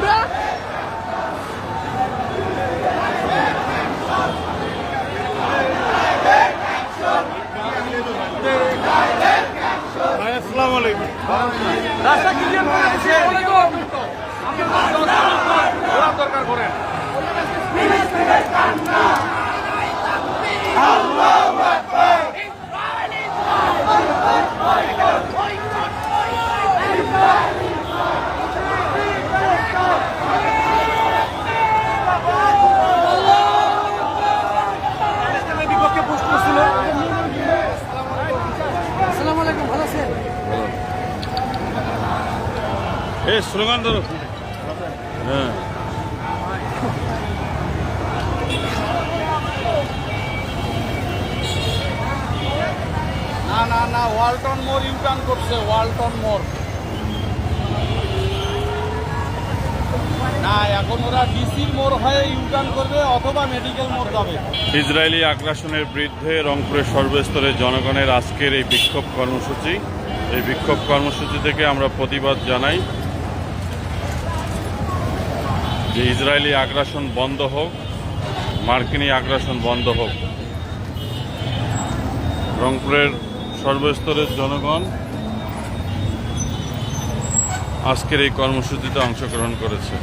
দৌড়া আসসালামু আলাইকুম। রাস্তা ক্লিয়ার করে আসসালামু আলাইকুম। আপনি দরকার করেন। এ স্লোগান ধরো। হ্যাঁ। না না না ওয়ালটন মোড় ইউটার্ন করছে ওয়ালটন মোড় না এখন ওরা ডিসির মোড় হয়ে ইউটার্ন করবে অথবা মেডিকেল মোড় যাবে। ইসরায়েলি আগ্রাসনের বিরুদ্ধে রংপুরের সর্বস্তরের জনগণের আজকের এই বিক্ষোভ কর্মসূচি এই বিক্ষোভ কর্মসূচি থেকে আমরা প্রতিবাদ জানাই। যে ইসরায়েলি আগ্রাসন বন্ধ হোক, মার্কিনী আগ্রাসন বন্ধ হোক, রংপুরের সর্বস্তরের জনগণ আজকের এই কর্মসূচিতে অংশগ্রহণ করেছে।